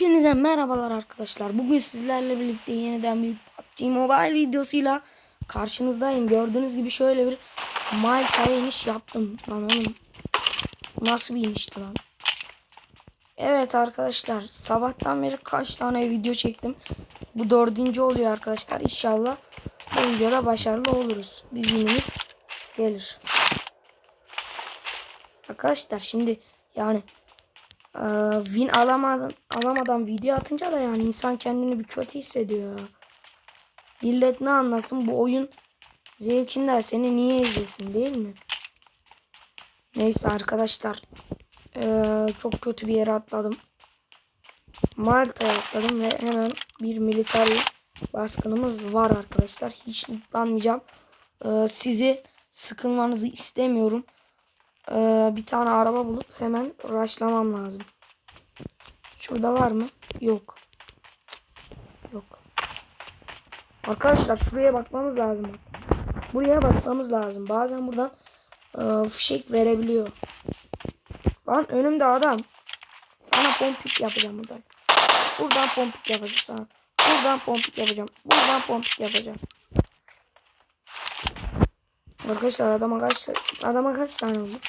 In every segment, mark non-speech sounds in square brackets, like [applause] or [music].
Hepinize merhabalar arkadaşlar. Bugün sizlerle birlikte yeniden bir PUBG Mobile videosuyla karşınızdayım. Gördüğünüz gibi şöyle bir Malta'ya iniş yaptım. Lan oğlum nasıl bir inişti lan? Evet arkadaşlar sabahtan beri kaç tane video çektim. Bu dördüncü oluyor arkadaşlar. İnşallah bu videoda başarılı oluruz. Bir günümüz gelir. Arkadaşlar şimdi yani ee, win alamadan, alamadan video atınca da yani insan kendini bir kötü hissediyor. Millet ne anlasın bu oyun zevkinden seni niye izlesin değil mi? Neyse arkadaşlar. Ee, çok kötü bir yere atladım. Malta'ya atladım ve hemen bir military baskınımız var arkadaşlar. Hiç mutlanmayacağım. Ee, sizi sıkılmanızı istemiyorum. Ee, bir tane araba bulup hemen rushlamam lazım. Şurada var mı? Yok. Yok. Arkadaşlar şuraya bakmamız lazım. Buraya bakmamız lazım. Bazen buradan e, fişek verebiliyor. Lan önümde adam. Sana pompik yapacağım buradan. Buradan pompik yapacağım sana. Buradan pompik yapacağım. Buradan pompik yapacağım. Arkadaşlar adama kaç adama kaç tane vurduk?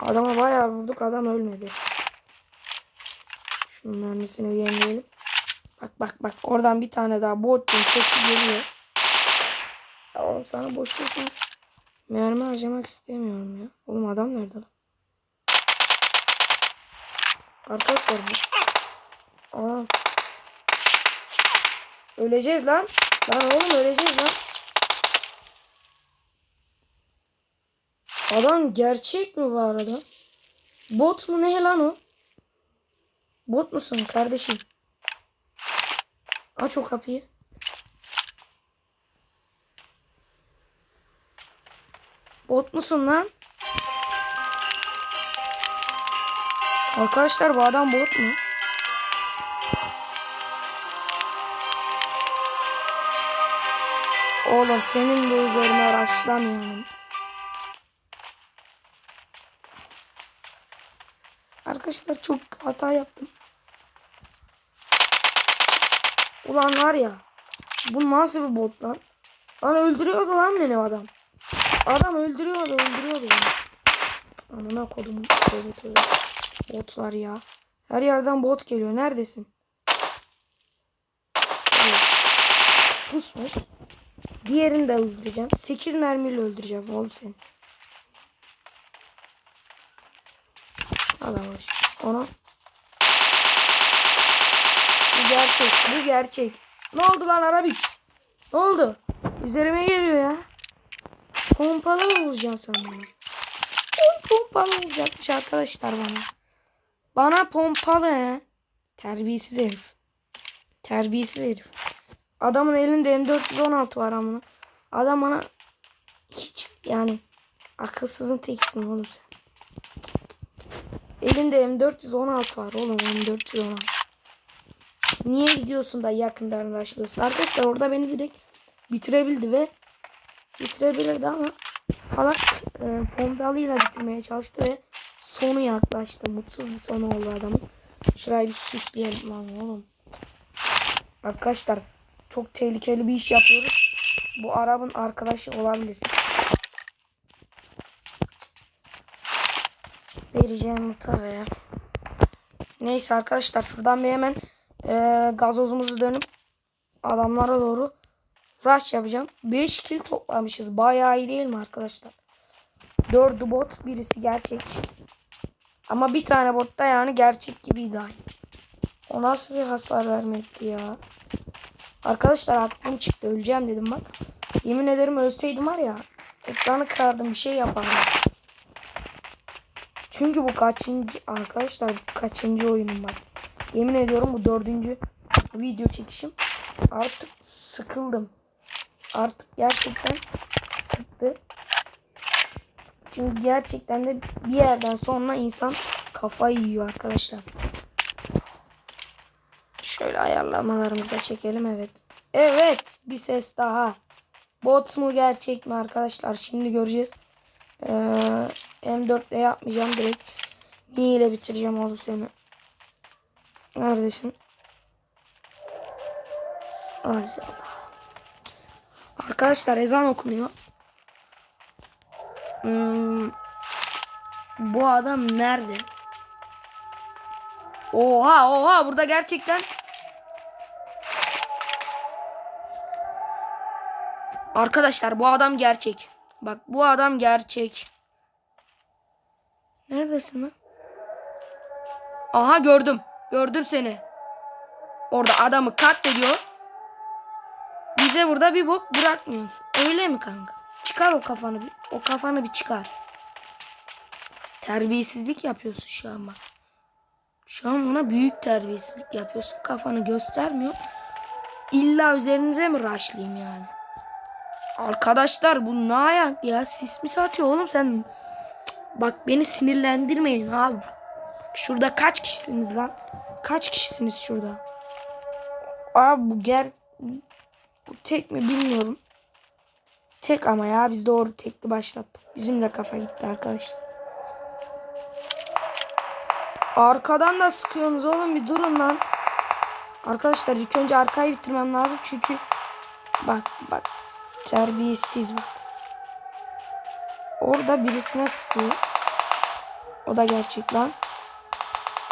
Adama bayağı vurduk adam ölmedi. Şunun mermisini yenileyelim. Bak bak bak oradan bir tane daha botun teki geliyor. Ya oğlum sana boş boşuna mermi harcamak istemiyorum ya. Oğlum adam nerede lan? Arkadaşlar bu. Aa. Öleceğiz lan. Lan oğlum öleceğiz lan. Adam gerçek mi bu arada? Bot mu ne lan o? Bot musun kardeşim? Aç o kapıyı. Bot musun lan? Arkadaşlar bu adam bot mu? Oğlum senin de üzerine araçlamıyorum. Arkadaşlar çok hata yaptım. Ulan var ya. Bu nasıl bir bot lan? Lan öldürüyordu lan beni adam. Adam öldürüyordu öldürüyordu beni. Anına kodum. Botlar ya. Her yerden bot geliyor. Neredesin? Pusmuş. Diğerini de öldüreceğim. 8 mermiyle öldüreceğim oğlum seni. Adam. Ona. Bu gerçek. Bu gerçek. Ne oldu lan Arabik? Ne oldu? Üzerime geliyor ya. Pompalı mı vuracaksın sen bana? Pompalı vuracakmış arkadaşlar bana. Bana pompalı he. Terbiyesiz herif. Terbiyesiz herif. Adamın elinde M416 var amına. Adam bana hiç yani akılsızın tekisin oğlum sen. Elinde M416 var oğlum M416. Niye gidiyorsun da yakından başlıyorsun? Arkadaşlar orada beni direkt bitirebildi ve bitirebilirdi ama salak e, pompalıyla bitirmeye çalıştı ve sonu yaklaştı. Mutsuz bir sonu oldu adamın. Şurayı bir süsleyelim lan oğlum. Arkadaşlar çok tehlikeli bir iş yapıyoruz. Bu Arap'ın arkadaşı olabilir. Vereceğim ve Neyse arkadaşlar şuradan bir hemen e, gazozumuzu dönüp adamlara doğru rush yapacağım. 5 kill toplamışız. Bayağı iyi değil mi arkadaşlar? 4'ü bot birisi gerçek. Ama bir tane botta yani gerçek gibiydi aynı. O nasıl bir hasar vermekti ya. Arkadaşlar aklım çıktı. Öleceğim dedim bak. Yemin ederim ölseydim var ya. Ekranı kırardım bir şey yapardım. Çünkü bu kaçıncı arkadaşlar bu kaçıncı oyunum bak. Yemin ediyorum bu dördüncü video çekişim. Artık sıkıldım. Artık gerçekten sıktı. Çünkü gerçekten de bir yerden sonra insan kafayı yiyor arkadaşlar. Şöyle ayarlamalarımızı da çekelim evet. Evet bir ses daha. Bot mu gerçek mi arkadaşlar şimdi göreceğiz. Ee, M4 ile yapmayacağım direkt mini ile bitireceğim oğlum seni. Neredesin? Aziz Allah. Arkadaşlar ezan okunuyor. Hmm, bu adam nerede? Oha oha burada gerçekten Arkadaşlar bu adam gerçek. Bak bu adam gerçek. Neredesin lan? Aha gördüm. Gördüm seni. Orada adamı katlediyor. Bize burada bir bok bırakmıyorsun. Öyle mi kanka? Çıkar o kafanı bir. O kafanı bir çıkar. Terbiyesizlik yapıyorsun şu an bak. Şu an ona büyük terbiyesizlik yapıyorsun. Kafanı göstermiyor. İlla üzerinize mi raşlayayım yani? Arkadaşlar bu ne ayak ya? Sis mi satıyor oğlum sen? Bak beni sinirlendirmeyin abi. Şurada kaç kişisiniz lan? Kaç kişisiniz şurada? Abi bu ger... Bu tek mi bilmiyorum. Tek ama ya biz doğru tekli başlattık. Bizim de kafa gitti arkadaşlar. Arkadan da sıkıyorsunuz oğlum bir durun lan. Arkadaşlar ilk önce arkayı bitirmem lazım çünkü bak bak terbiyesiz bak. Orada birisine sıkıyor. O da gerçek lan.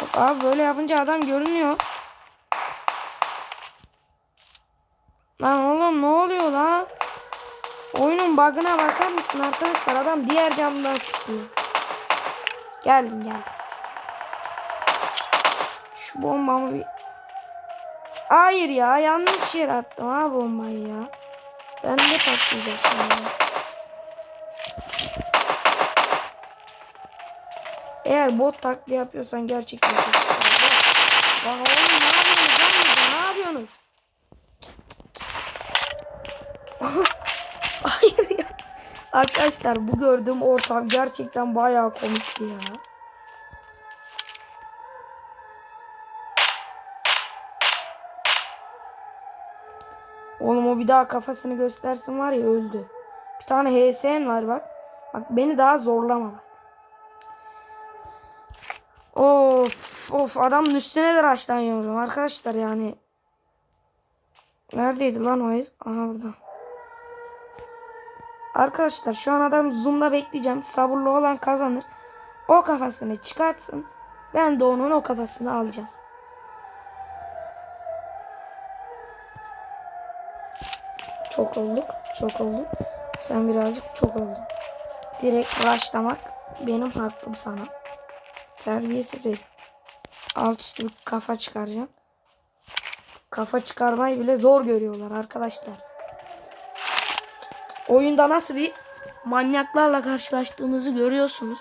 Bak abi böyle yapınca adam görünüyor. Lan oğlum ne oluyor lan? Oyunun bug'ına bakar mısın arkadaşlar? Adam diğer camdan sıkıyor. Geldim geldim. Şu bombamı bir... Hayır ya yanlış yere attım ha bombayı ya. Ben de patlayacak şimdi. Eğer bot taklidi yapıyorsan gerçekten çok güzel. Lan oğlum ne yapıyorsunuz? Ne yapıyorsunuz? [laughs] Hayır ya. Arkadaşlar bu gördüğüm ortam gerçekten bayağı komikti ya. Oğlum o bir daha kafasını göstersin var ya öldü. Bir tane HSN var bak. Bak beni daha zorlama bak. Of of adamın üstüne de raşlanıyorum arkadaşlar yani. Neredeydi lan o ev? Aha burada. Arkadaşlar şu an adam zoom'da bekleyeceğim. Sabırlı olan kazanır. O kafasını çıkartsın. Ben de onun o kafasını alacağım. Çok olduk. Çok olduk. Sen birazcık çok oldun. Direkt rushlamak benim hakkım sana. Terbiyesiz herif. Alt üstü kafa çıkaracağım. Kafa çıkarmayı bile zor görüyorlar arkadaşlar. Oyunda nasıl bir manyaklarla karşılaştığımızı görüyorsunuz.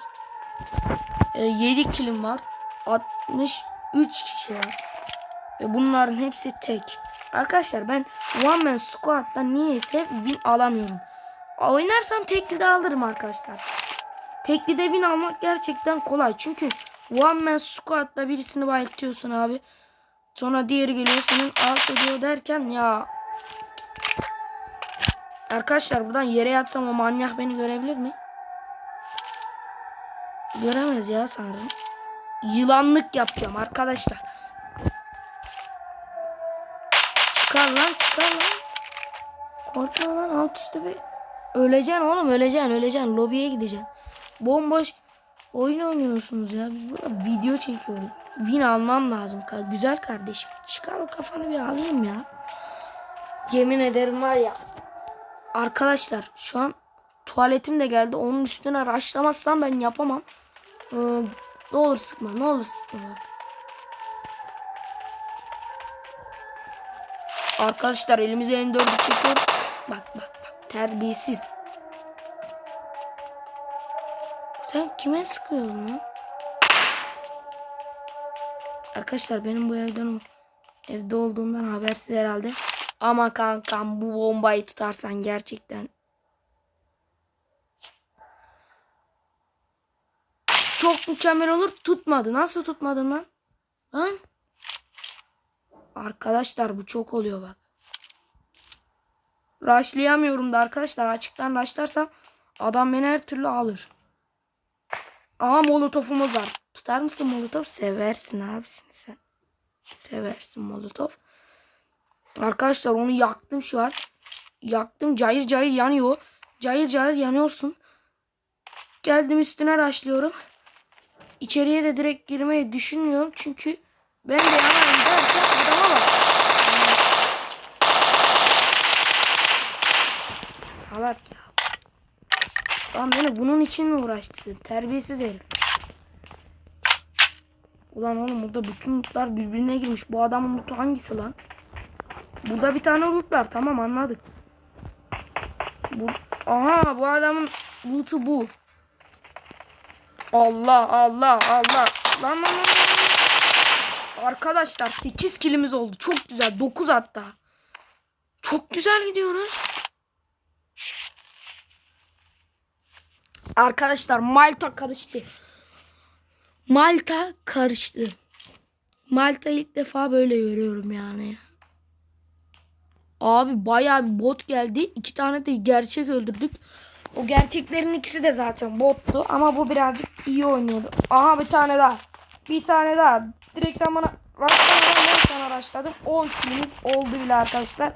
E, 7 kilim var. 63 kişi var. Ve bunların hepsi tek. Arkadaşlar ben One Man Squad'da niyeyse win alamıyorum. Oynarsam tekli de alırım arkadaşlar. Tekli de win almak gerçekten kolay. Çünkü One Man Squad'da birisini bayıltıyorsun abi. Sonra diğeri geliyor senin alt ediyor derken ya. Arkadaşlar buradan yere yatsam o manyak beni görebilir mi? Göremez ya sanırım. Yılanlık yapacağım arkadaşlar. Çıkar lan çıkar lan. Korkma lan alt üstü bir. Öleceksin oğlum öleceksin öleceksin. Lobiye gideceksin. Bomboş oyun oynuyorsunuz ya. Biz burada video çekiyoruz. Win almam lazım. Güzel kardeşim. Çıkar o kafanı bir alayım ya. Yemin ederim var ya. Arkadaşlar şu an tuvaletim de geldi. Onun üstüne raşlamazsam ben yapamam. Ee, ne olur sıkma ne olur sıkma bak. Arkadaşlar elimize en dördü çekiyoruz. Bak bak bak terbiyesiz. Sen kime sıkıyorsun lan? Arkadaşlar benim bu evden o evde olduğumdan habersiz herhalde. Ama kankam bu bombayı tutarsan gerçekten çok mükemmel olur. Tutmadı. Nasıl tutmadın lan? Lan? Arkadaşlar bu çok oluyor bak. Rushlayamıyorum da arkadaşlar. Açıktan rushlarsam adam beni her türlü alır. Aa molotofumuz var. Tutar mısın molotof? Seversin abisini sen. seversin molotof. Arkadaşlar onu yaktım şu an. Yaktım cayır cayır yanıyor. Cayır cayır yanıyorsun. Geldim üstüne raşlıyorum. İçeriye de direkt girmeyi düşünmüyorum. Çünkü ben de yanarım derken adama bak. Salak ya. Lan beni bunun için mi uğraştırdın? Terbiyesiz herif. Ulan oğlum burada bütün lootlar birbirine girmiş. Bu adamın lootu hangisi lan? Burada bir tane loot var. Tamam anladık. Bu... Aha bu adamın lootu bu. Allah Allah Allah. Lan lan lan. Arkadaşlar 8 kilimiz oldu. Çok güzel. 9 hatta. Çok güzel gidiyoruz. Arkadaşlar Malta karıştı. Malta karıştı. Malta ilk defa böyle görüyorum yani. Abi bayağı bir bot geldi. İki tane de gerçek öldürdük. O gerçeklerin ikisi de zaten bottu. Ama bu birazcık iyi oynuyordu. Aha bir tane daha. Bir tane daha. Direkt sen bana rushlamadın. Ben sana rushladım. 10 kilimiz oldu bile arkadaşlar.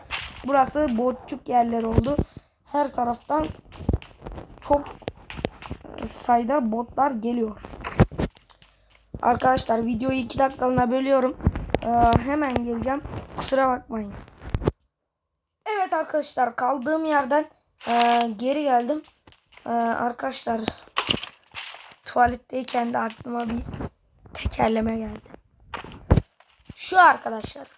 Burası botçuk yerler oldu. Her taraftan çok sayıda botlar geliyor. Arkadaşlar videoyu 2 dakikalığına bölüyorum. Ee, hemen geleceğim. Kusura bakmayın. Evet arkadaşlar kaldığım yerden e, geri geldim. E, arkadaşlar tuvaletteyken de aklıma bir tekerleme geldi. Şu arkadaşlar.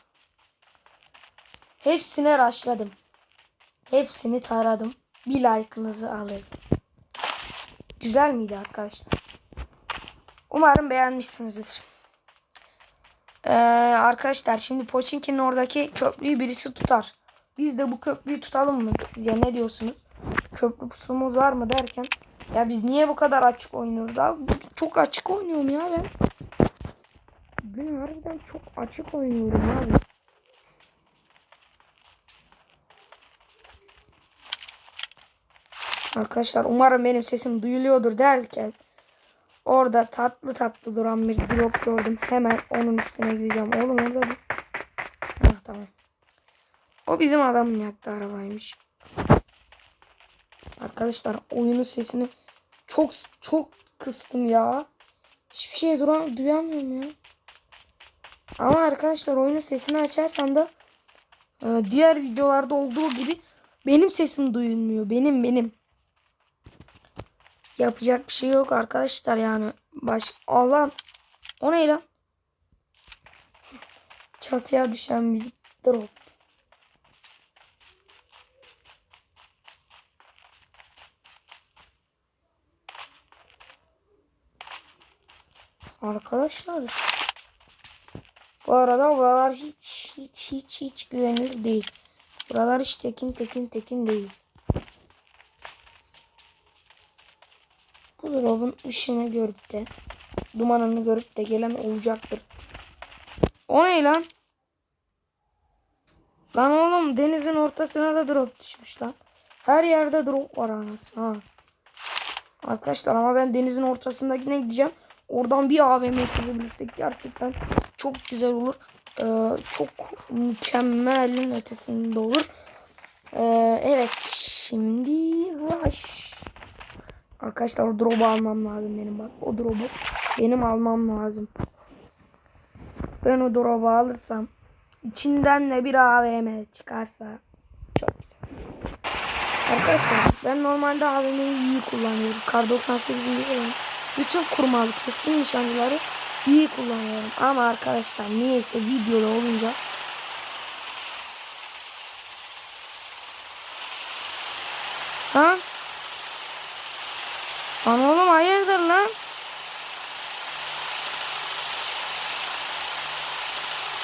Hepsine raşladım. Hepsini taradım. Bir like'ınızı alırım. Güzel miydi arkadaşlar? Umarım beğenmişsinizdir. Ee, arkadaşlar şimdi Pochinki'nin oradaki köprüyü birisi tutar. Biz de bu köprüyü tutalım mı? Sizce ne diyorsunuz? Köprü pusumuz var mı derken. Ya biz niye bu kadar açık oynuyoruz abi? Çok açık oynuyorum ya ben. Ben harbiden çok açık oynuyorum abi. Arkadaşlar umarım benim sesim duyuluyordur derken orada tatlı tatlı duran bir drop gördüm. Hemen onun üstüne gideceğim. Oğlum orada bir... Heh, tamam. O bizim adamın yaktığı arabaymış. Arkadaşlar oyunun sesini çok çok kıstım ya. Hiçbir şey duran, duyamıyorum ya. Ama arkadaşlar oyunun sesini açarsam da e, diğer videolarda olduğu gibi benim sesim duyulmuyor. Benim benim. Yapacak bir şey yok arkadaşlar yani. Baş Allah o ne lan? [laughs] Çatıya düşen bir drop. Arkadaşlar. Bu arada buralar hiç hiç hiç hiç güvenilir değil. Buralar hiç tekin tekin tekin değil. Bu drop'un ışığını görüp de dumanını görüp de gelen olacaktır. O ne lan? Lan oğlum denizin ortasına da drop düşmüş lan. Her yerde drop var anasını ha. Arkadaşlar ama ben denizin ortasındakine gideceğim. Oradan bir AVM yapabilirsek gerçekten çok güzel olur. Ee, çok mükemmelin ötesinde olur. Ee, evet şimdi rush. Arkadaşlar o drop'u almam lazım benim bak. O drop'u benim almam lazım. Ben o drop'u alırsam içinden de bir AVM çıkarsa çok güzel. Arkadaşlar ben normalde AVM'yi iyi kullanıyorum. Kar 98'in gibi bütün kurmalı keskin nişancıları iyi kullanıyorum. Ama arkadaşlar niyeyse videoda olunca Ha? Lan oğlum hayırdır lan?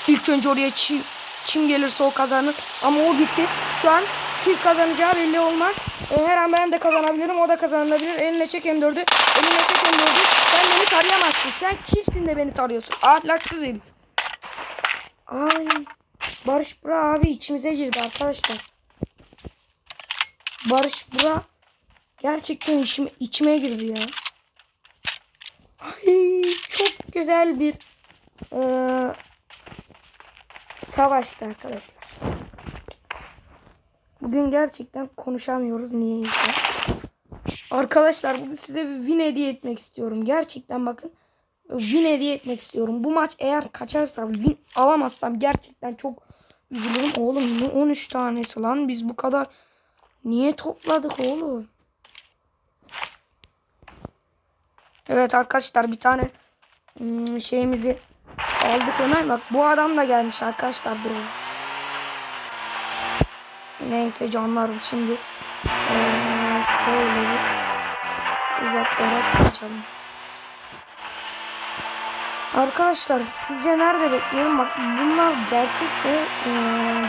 İlk önce oraya çim, çim gelirse o kazanır. Ama o gitti. Şu an kim kazanacağı belli olmaz. E, her an ben de kazanabilirim. O da kazanabilir. Eline çek M4'ü. Eline çek M4'ü. Sen beni tarayamazsın. Sen kimsin de beni tarıyorsun? Ahlaksız herif. Ay. Barış Bura abi içimize girdi arkadaşlar. Barış Bura gerçekten içime, içime girdi ya. Ay çok güzel bir eee savaştı arkadaşlar. Bugün gerçekten konuşamıyoruz niyeyse. Arkadaşlar bugün size bir win hediye etmek istiyorum. Gerçekten bakın win hediye etmek istiyorum. Bu maç eğer kaçarsam win alamazsam gerçekten çok üzülürüm. Oğlum ne 13 tanesi lan biz bu kadar niye topladık oğlum? Evet arkadaşlar bir tane hmm, şeyimizi aldık hemen. Bak bu adam da gelmiş arkadaşlar buraya. Neyse canlarım şimdi bir uzaklara kaçalım. Arkadaşlar sizce nerede bekliyorum? Bak bunlar gerçekse eee,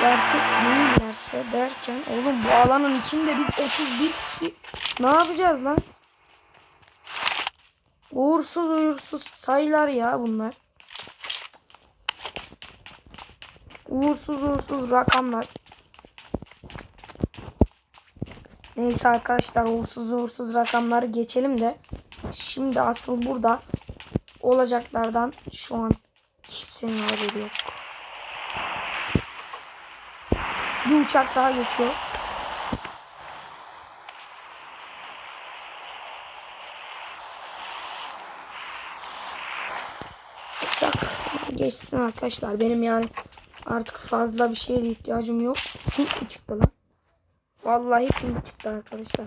gerçek değillerse derken oğlum bu alanın içinde biz 31 kişi ne yapacağız lan? Uğursuz uğursuz sayılar ya bunlar. Uğursuz uğursuz rakamlar. Neyse arkadaşlar uğursuz uğursuz rakamları geçelim de. Şimdi asıl burada olacaklardan şu an kimsenin haberi yok. Bir uçak daha geçiyor. Uçak geçsin arkadaşlar. Benim yani artık fazla bir şeye ihtiyacım yok. Pink mi çıktı lan? Vallahi pink çıktı arkadaşlar.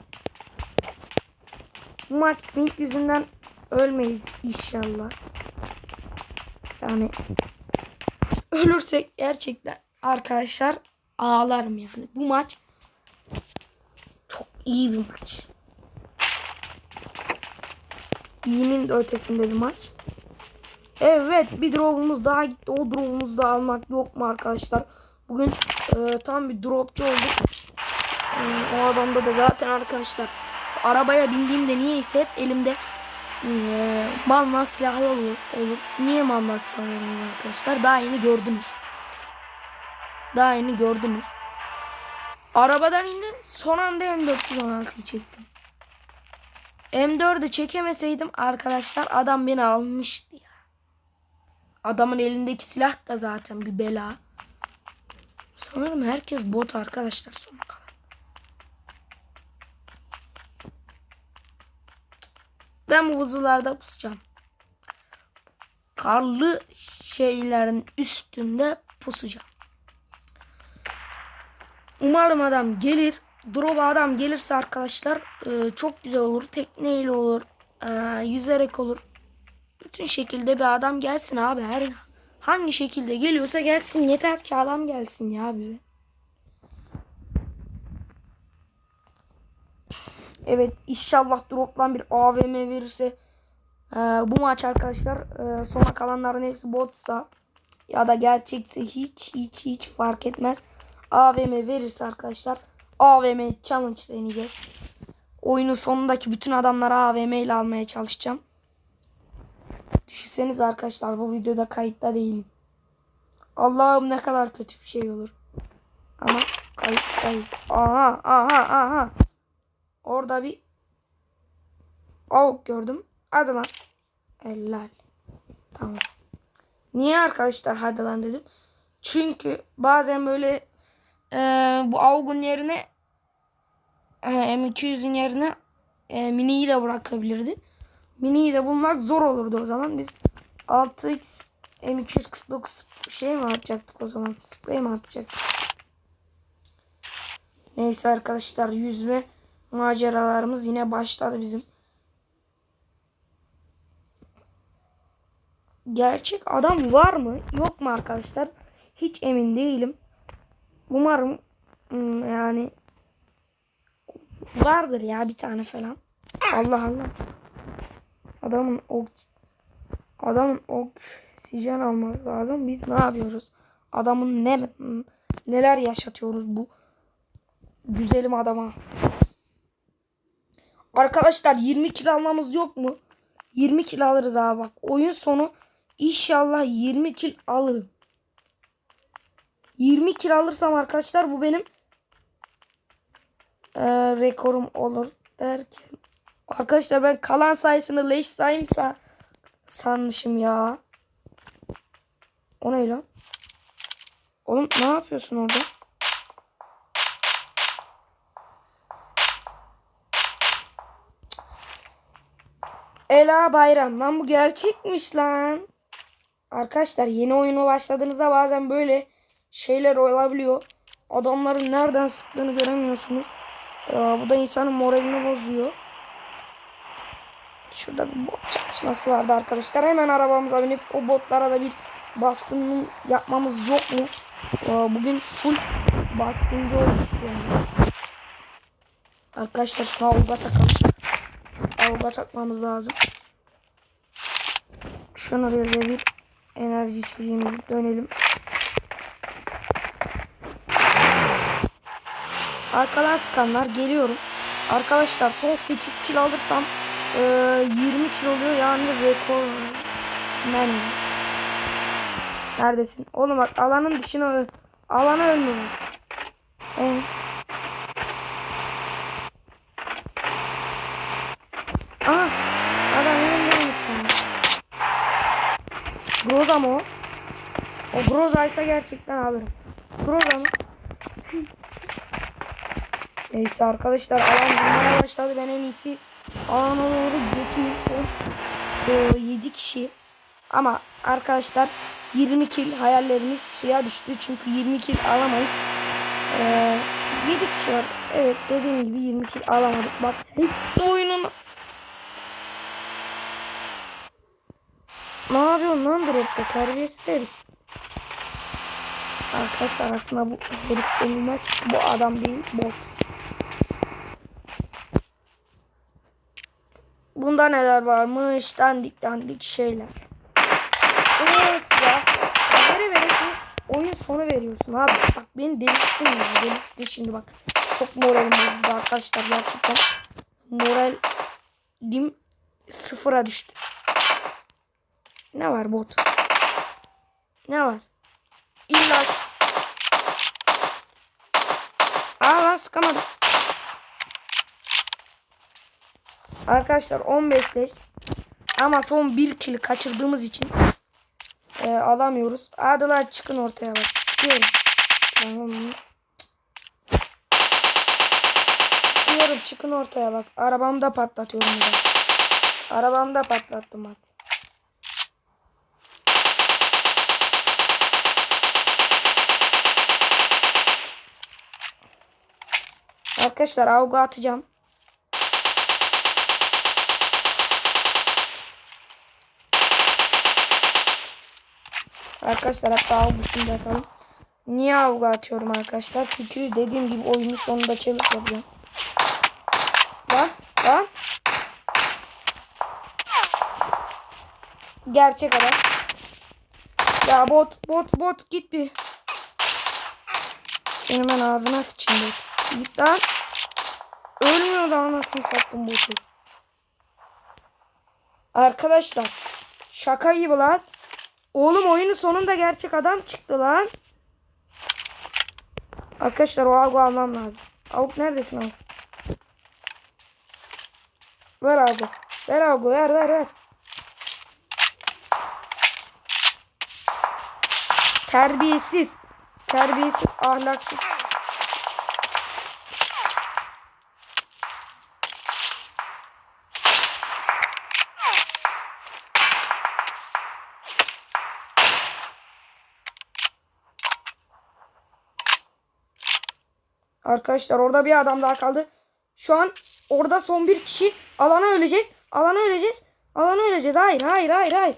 Bu maç pink yüzünden ölmeyiz inşallah. Yani ölürsek gerçekten arkadaşlar ağlarım yani. Bu maç çok iyi bir maç. İyinin de ötesinde bir maç. Evet bir drop'umuz daha gitti. O drop'umuzu da almak yok mu arkadaşlar? Bugün e, tam bir dropçu olduk. E, o adamda da zaten arkadaşlar arabaya bindiğimde niyeyse hep elimde e, mal silahlı olur, olur. Niye mal silahlı olur arkadaşlar? Daha yeni gördünüz. Daha yeni gördünüz. Arabadan indim. Son anda M416'yı çektim. M4'ü çekemeseydim arkadaşlar adam beni almıştı. Adamın elindeki silah da zaten bir bela. Sanırım herkes bot arkadaşlar sona kalan. Ben bu buzullarda pusacağım. Karlı şeylerin üstünde pusacağım. Umarım adam gelir. Drop adam gelirse arkadaşlar e, çok güzel olur. Tekneyle olur. e, yüzerek olur. Bütün şekilde bir adam gelsin abi. Her hangi şekilde geliyorsa gelsin. Yeter ki adam gelsin ya bize. Evet inşallah drop'tan bir AVM verirse e, bu maç arkadaşlar e, sona kalanların hepsi botsa ya da gerçekse hiç hiç hiç fark etmez. AVM verirse arkadaşlar AVM challenge deneyeceğiz. Oyunun sonundaki bütün adamları AVM ile almaya çalışacağım. Düşünseniz arkadaşlar bu videoda kayıtta değilim. Allah'ım ne kadar kötü bir şey olur. Ama kayıttayız. Aha aha aha. Orada bir avuk gördüm. Hadi lan. Helal. Tamam. Niye arkadaşlar hadi lan dedim. Çünkü bazen böyle e, bu avgun yerine e, M200'ün yerine e, miniyi de bırakabilirdi. Miniyi de bulmak zor olurdu o zaman. Biz 6x M249 şey mi atacaktık o zaman? Sprey mi atacaktık? Neyse arkadaşlar yüzme maceralarımız yine başladı bizim. Gerçek adam var mı? Yok mu arkadaşlar? Hiç emin değilim. Umarım hmm, yani vardır ya bir tane falan. Allah Allah. Adamın ok adamın oksijen alması lazım. Biz ne yapıyoruz? Adamın ne neler yaşatıyoruz bu güzelim adama. Arkadaşlar 20 kilo almamız yok mu? 20 kilo alırız abi bak. Oyun sonu inşallah 20 kilo alırım. 20 kilo alırsam arkadaşlar bu benim e, rekorum olur derken. Arkadaşlar ben kalan sayısını leş sayımsa sanmışım ya. O ne lan? Oğlum ne yapıyorsun orada? Ela Bayram lan bu gerçekmiş lan. Arkadaşlar yeni oyuna başladığınızda bazen böyle şeyler olabiliyor. Adamların nereden sıktığını göremiyorsunuz. Ya, bu da insanın moralini bozuyor. Şurada bir bot çatışması vardı arkadaşlar. Hemen arabamıza binip o botlara da bir baskın yapmamız yok mu? Ya, bugün full baskıncı olduk yani. Arkadaşlar şuna avga takalım. Avga takmamız lazım. Şunu da bir enerji içeceğimizi dönelim. Arkadan sıkanlar geliyorum. Arkadaşlar son 8 kill alırsam e, 20 kill oluyor yani rekor yani. Neredesin? Oğlum bak alanın dışına ö- alana ölmüyor. Ee, Aha adam önümdeymiş lan. Groza mı o? O Groza ise gerçekten alırım. Groza mı? [laughs] Neyse arkadaşlar alan vurmaya başladı. Ben en iyisi alana doğru geçeyim. Son 7 kişi. Ama arkadaşlar 20 kill hayallerimiz suya düştü. Çünkü 20 kill alamayız. Ee, 7 kişi var. Evet dediğim gibi 20 kill alamadık. Bak hepsi oyunun Ne yapıyorsun lan dropta terbiyesiz herif. Arkadaşlar aslında bu herif denilmez bu adam değil bot. Bunda neler varmış dandik dandik şeyler. Of ya. Vere şimdi oyun sonu veriyorsun abi. Bak beni delirttin ya. Delirtti şimdi bak. Çok moralim bozuldu arkadaşlar gerçekten. Moralim sıfıra düştü. Ne var bot? Ne var? İlla Aa lan sıkamadım. Arkadaşlar 15 leş. Ama son bir kill kaçırdığımız için e, alamıyoruz. Hadi lan çıkın ortaya bak. Sıkıyorum. Tamam. Sıkıyorum çıkın ortaya bak. Arabamda patlatıyorum bir de. Arabamda patlattım bak. Arkadaşlar avga atacağım. Arkadaşlar hatta avgusunu da atalım. Niye avga atıyorum arkadaşlar? Çünkü dediğim gibi oyunun sonunda çevik yapacağım. Lan lan. Gerçek adam. Ya bot bot bot git bir. Senin ben ağzına sıçayım bot. Git lan. Ölmüyor da anasını sattım botu. Arkadaşlar. Şaka gibi lan. Oğlum oyunun sonunda gerçek adam çıktı lan. Arkadaşlar o avgu almam lazım. Avuk neredesin avuk? Ver avgu. Ver avgu ver ver ver. Terbiyesiz. Terbiyesiz, ahlaksız. Arkadaşlar orada bir adam daha kaldı. Şu an orada son bir kişi. Alana öleceğiz. Alana öleceğiz. Alana öleceğiz. Hayır hayır hayır hayır.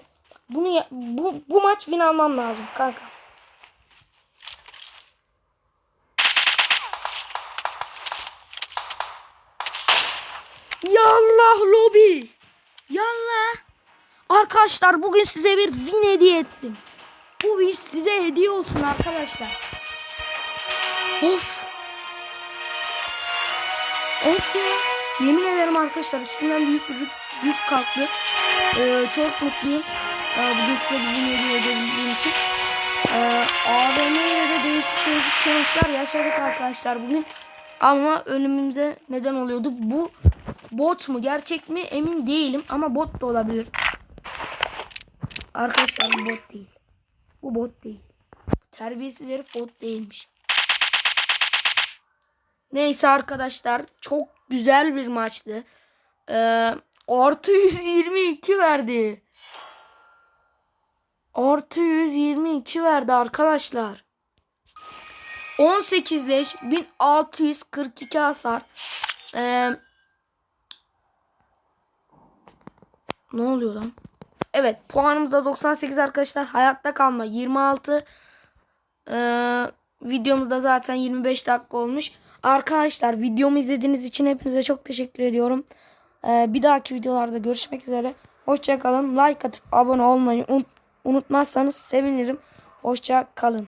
Bunu ya- bu, bu maç win almam lazım kanka. Yallah lobi. Yallah. Arkadaşlar bugün size bir win hediye ettim. Bu bir size hediye olsun arkadaşlar. Of. Of ya. Yemin ederim arkadaşlar üstümden büyük bir yük, yük kalktı. Ee, çok mutluyum. Ee, bugün size bir hediye edebildiğim için. Ee, AVM'de de değişik değişik challenge'lar yaşadık arkadaşlar bugün. Ama ölümümüze neden oluyordu. Bu bot mu gerçek mi emin değilim ama bot da olabilir. Arkadaşlar bu bot değil. Bu bot değil. Terbiyesiz herif bot değilmiş. Neyse arkadaşlar çok güzel bir maçtı. Ee, artı 122 verdi. Artı 122 verdi arkadaşlar. 18 leş 1642 hasar. Ee, ne oluyor lan? Evet puanımız da 98 arkadaşlar. Hayatta kalma 26. Ee, videomuzda zaten 25 dakika olmuş. Arkadaşlar videomu izlediğiniz için hepinize çok teşekkür ediyorum. Ee, bir dahaki videolarda görüşmek üzere. Hoşçakalın. Like atıp abone olmayı unut- unutmazsanız sevinirim. Hoşça kalın.